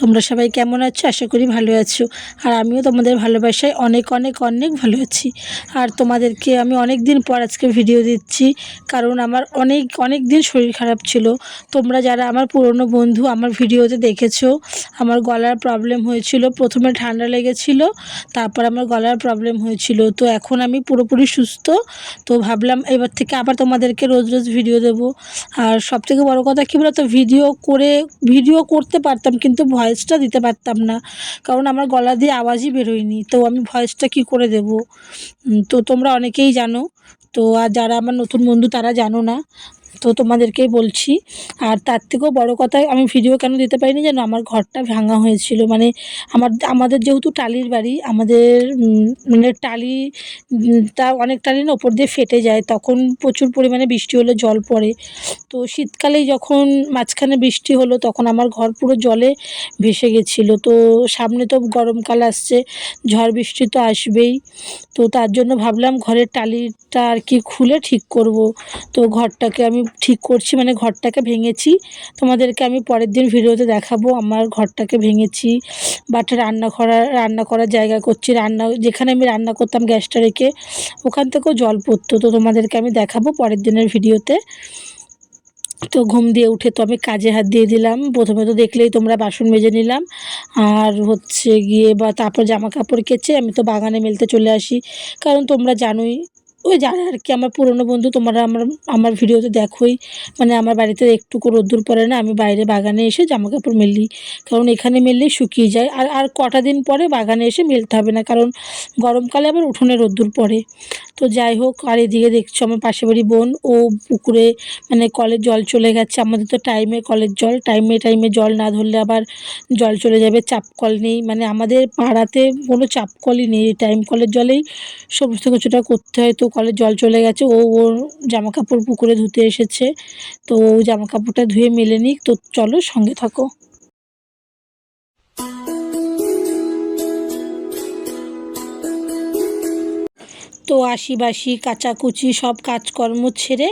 তোমরা সবাই কেমন আছো? আশা করি ভালো আছো। আর আমিও তোমাদের ভালোবাসায় অনেক অনেক অনেক ভালো আছি। আর তোমাদেরকে আমি অনেক দিন পর আজকে ভিডিও দিচ্ছি, কারণ আমার অনেক অনেক দিন শরীর খারাপ ছিল। তোমরা যারা আমার পুরনো বন্ধু, আমার ভিডিওতে দেখেছ, আমার গলার প্রবলেম হয়েছিল, প্রথমে ঠান্ডা লেগেছিল, তারপর আমার গলার প্রবলেম হয়েছিল। তো এখন আমি পুরোপুরি সুস্থ। তো ভাবলাম এবার থেকে আবার তোমাদেরকে রোজ রোজ ভিডিও দেবো। আর সবথেকে বড় কথা কী বলতো? ভিডিও করে ভিডিও করতে পারতাম, কিন্তু ভয়েসটা দিতে পারতাম না। কারণ আমার গলা দিয়ে আওয়াজই বেরোয়নি। তো আমি ভয়েসটা কি করে দেব? তো তোমরা অনেকেই জানো। তো আর যারা আমার নতুন বন্ধু তারা জানো না। তো তোমাদেরকেই বলছি। আর তার থেকেও বড় কথা, আমি ভিডিও কেন দিতে পারিনি যেন? আমার ঘরটা ভাঙা হয়েছিল। মানে আমার, আমাদের যেহেতু টালির বাড়ি, আমাদের মানে টালি তা অনেক টালি না ওপর দিয়ে ফেটে যায়। তখন প্রচুর পরিমাণে বৃষ্টি হলে জল পড়ে। তো শীতকালেই যখন মাঝখানে বৃষ্টি হলো, তখন আমার ঘর পুরো জলে ভেসে গেছিল। তো সামনে তো গরমকাল আসছে, ঝড় বৃষ্টি তো আসবেই। তো তার জন্য ভাবলাম ঘরের টালিটা আর কি খুলে ঠিক করব। তো ঘরটাকে আমি ঠিক করছি মানে ঘরটাকে ভেঙেছি। তোমাদেরকে আমি পরের দিন ভিডিওতে দেখাবো আমার ঘরটাকে ভেঙেছি বাট রান্না করার রান্না করার জায়গা করছি। রান্না, যেখানে আমি রান্না করতাম গ্যাসটা রেখে ওখান থেকেও জল পড়তো। তো তোমাদেরকে আমি দেখাবো পরের দিনের ভিডিওতে। তো ঘুম দিয়ে উঠে তো আমি কাজে হাত দিয়ে দিলাম। প্রথমে তো দেখলেই তোমরা বাসন মেজে নিলাম। আর হচ্ছে গিয়ে বা তারপর জামা কাপড় কেচে আমি তো বাগানে মেলতে চলে আসি। কারণ তোমরা জানোই ওই যারা আর কি, আমার পুরনো বন্ধু তোমরা আমার আমার ভিডিওতে দেখোই। মানে আমার বাড়িতে একটুকু রোদ্দুর পড়ে না, আমি বাইরে বাগানে এসে জামা কাপড় মেলি। কারণ এখানে মেললে শুকিয়ে যায়। আর আর কটা দিন পরে বাগানে এসে মেলতে হবে না, কারণ গরমকালে আবার উঠোনে রোদ্দুর পড়ে। তো যাই হোক, আর এদিকে দেখছ আমার পাশে বাড়ি বোন, ও পুকুরে মানে কলের জল চলে গেছে। আমাদের তো টাইমে কলের জল টাইমে টাইমে জল না ধরলে আবার জল চলে যাবে, চাপ কল নেই। মানে আমাদের পাড়াতে কোনো চাপ কলই নেই টাইম কলের জলেই সমস্ত কিছুটা করতে হয়। তো কলের জল চলে গেছে, ও ওর জামা কাপড় পুকুরে ধুতে এসেছে। তো ও জামা কাপড়টা ধুয়ে মেলে নিক, তো চলো সঙ্গে থাকো। তো আশিবাসি, কাচাকুচি, সব কাজকর্ম ছেড়ে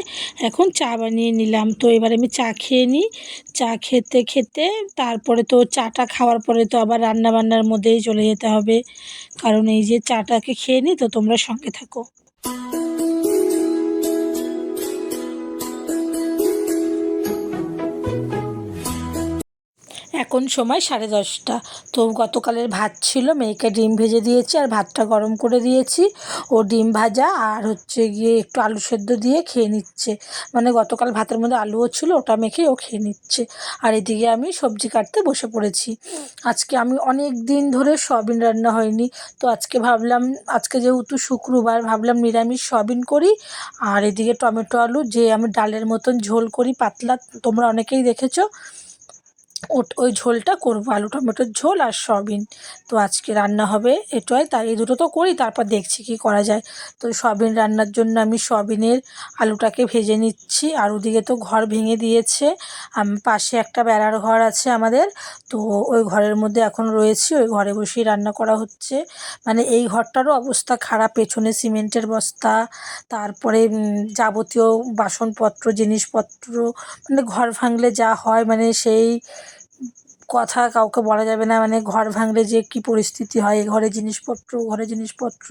এখন চা বানিয়ে নিলাম। তো এবার আমি চা খেয়ে নিই। চা খেতে খেতে তারপরে তো চাটা খাওয়ার পরে তো আবার রান্না বান্নার মধ্যেই চলে যেতে হবে। কারণ এই যে চাটাকে খেয়ে নিই, তো তোমরা সঙ্গে থাকো। এখন সময় সাড়ে দশটা। তো গতকালের ভাত ছিল, মেয়েকে ডিম ভেজে দিয়েছি আর ভাতটা গরম করে দিয়েছি। ও ডিম ভাজা আর হচ্ছে গিয়ে একটু আলু সেদ্ধ দিয়ে খেয়ে নিচ্ছে। মানে গতকাল ভাতের মধ্যে আলুও ছিল, ওটা মেখে ও খেয়ে নিচ্ছে। আর এদিকে আমি সবজি কাটতে বসে পড়েছি। আজকে আমি অনেক দিন ধরে সয়াবিন রান্না হয়নি। তো আজকে ভাবলাম, আজকে যেহেতু শুক্রবার, ভাবলাম নিরামিষ সয়াবিন করি। আর এদিকে টমেটো আলু, যে আমি ডালের মতন ঝোল করি, পাতলা, তোমরা অনেকেই দেখেছ। ওই ঝোলটা করব, আলু টমেটোর ঝোল আর সয়াবিন। তো আজকে রান্না হবে এটাই তাই এই দুটো তো করি, তারপর দেখছি কী করা যায়। তো সয়াবিন রান্নার জন্য আমি সয়াবিনের আলুটাকে ভেজে নিচ্ছি, আর ওদিকে তো ঘর ভেঙে দিয়েছে। পাশে একটা বেড়ার ঘর আছে আমাদের, তো ওই ঘরের মধ্যে এখন রয়েছি, ওই ঘরে বসেই রান্না করা হচ্ছে। মানে এই ঘরটারও অবস্থা খারাপ, পেছনে সিমেন্টের বস্তা, তারপরে যাবতীয় বাসনপত্র, জিনিসপত্র মানে ঘর ভাঙলে যা হয় মানে সেই কথা কাউকে বলা যাবে না মানে ঘর ভাঙলে যে কি পরিস্থিতি হয় ঘরে জিনিসপত্র ঘরে জিনিসপত্র,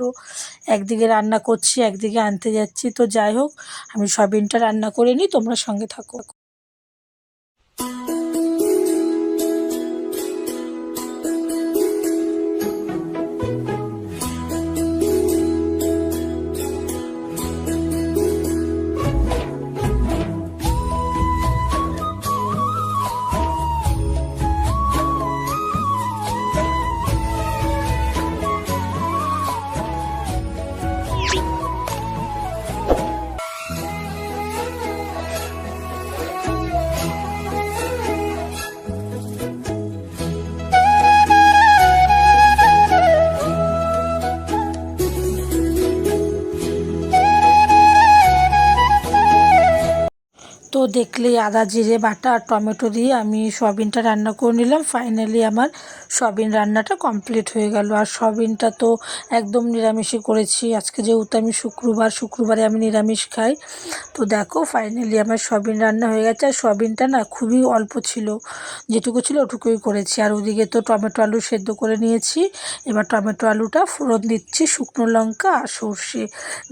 একদিকে রান্না করছি, একদিকে আনতে যাচ্ছি। তো যাই হোক, আমি সবিনটা রান্না করে নিই, তোমরা সঙ্গে থাকো। দেখলেই আদা, জিরে, বাটা আর টমেটো দিয়ে আমি সয়াবিনটা রান্না করে নিলাম। ফাইনালি আমার সয়াবিন রান্নাটা কমপ্লিট হয়ে গেল। আর সয়াবিনটা তো একদম নিরামিষই করেছি। আজকে যেহেতু আমি শুক্রবার, শুক্রবারে আমি নিরামিষ খাই। তো দেখো ফাইনালি আমার সয়াবিন রান্না হয়ে গেছে। আর সয়াবিনটা না খুবই অল্প ছিল। যেটুকু ছিল ওটুকুই করেছি। আর ওদিকে তো টমেটো আলু সেদ্ধ করে নিয়েছি। এবার টমেটো আলুটা ফোড়ন দিচ্ছি শুকনো লঙ্কা আর সর্ষে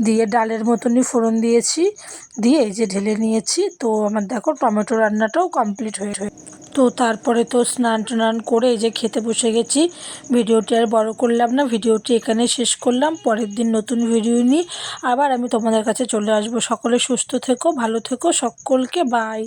দিয়ে। ডালের মতনই ফোড়ন দিয়েছি। দিয়ে এই যে ঢেলে নিয়েছি। তো আমার দেখো টমেটো রান্নাটাও কমপ্লিট হয়ে তো তারপরে তো স্নান টান করে এই যে খেতে বসে গেছি। ভিডিওটি আর বড় করলাম না, ভিডিওটি এখানে শেষ করলাম। পরের দিন নতুন ভিডিও নিয়ে আবার আমি তোমাদের কাছে চলে আসব। সকলে সুস্থ থেকো, ভালো থেকো, সকলকে বাই